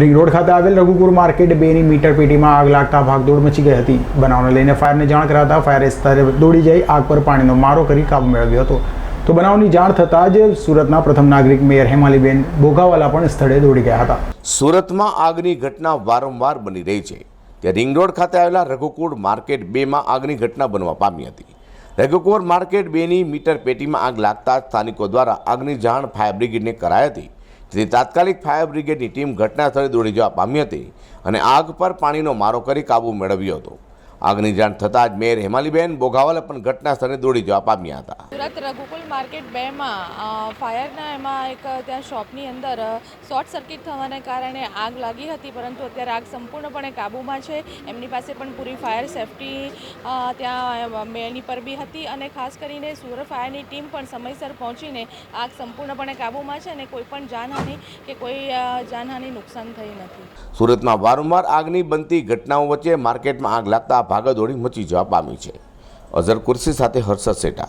Ring road ખાતે આવેલ Raghukul market બેની મીટર પેટીમાં આગ લાગતા ભાગદોડ મચી ગઈ હતી. બનાવને લઈને ફાયરને જાણ કરાતા ફાયર સ્થળે દોડી જઈ આગ પર પાણીનો મારો કરી કાબુ મેળવ્યો હતો. તો બનાવની જાણ થતાં જ સુરતના પ્રથમ નાગરિક મેયર હેમાલીબેન ભોગાવાલા પણ સ્થળે દોડી ગયા હતા. સુરતમાં આગની ઘટના વારંવાર બની રહી છે. ત્યાં રિંગ રોડ ખાતે આવેલા રઘુકુર માર્કેટ બેમાં આગની ઘટના બનવા પામી હતી. રઘુકુર માર્કેટ બેની મીટર પેટીમાં આગ લાગતા સ્થાનિકો દ્વારા આગની જાણ ફાયર બ્રિગેડને કરાઈ હતી. જેથી તાત્કાલિક ફાયર બ્રિગેડની ટીમ ઘટના સ્થળે દોડી જવા પામી હતી અને આગ પર પાણીનો મારો કરી કાબુ મેળવ્યો હતો. આગની જાણ થતાં જ મેયર હેમાલીબેન બોઘાવાલે પણ ઘટના સ્થળે દોડી જવા પામ્યા હતા. સુરત રઘુકુલ માર્કેટ બેમાં ફાયરના એમાં એક ત્યાં શોપની અંદર શોર્ટ સર્કિટ થવાને કારણે આગ લાગી હતી પરંતુ અત્યારે આગ સંપૂર્ણપણે કાબૂમાં છે. એમની પાસે પણ પૂરી ફાયર સેફટી ત્યાં મેળની પર બી હતી અને ખાસ કરીને સુરત ફાયરની ટીમ પણ સમયસર પહોંચીને આગ સંપૂર્ણપણે કાબૂમાં છે અને કોઈ પણ જાનહાનિ કે કોઈ જાનહાનિ નુકસાન થઈ નથી. સુરતમાં વારંવાર આગની બનતી ઘટનાઓ વચ્ચે માર્કેટમાં આગ લાગતા ભાગદોડી મચી જવા પામી છે. અઝર કુર્સી સાથે હર્ષદ સેટા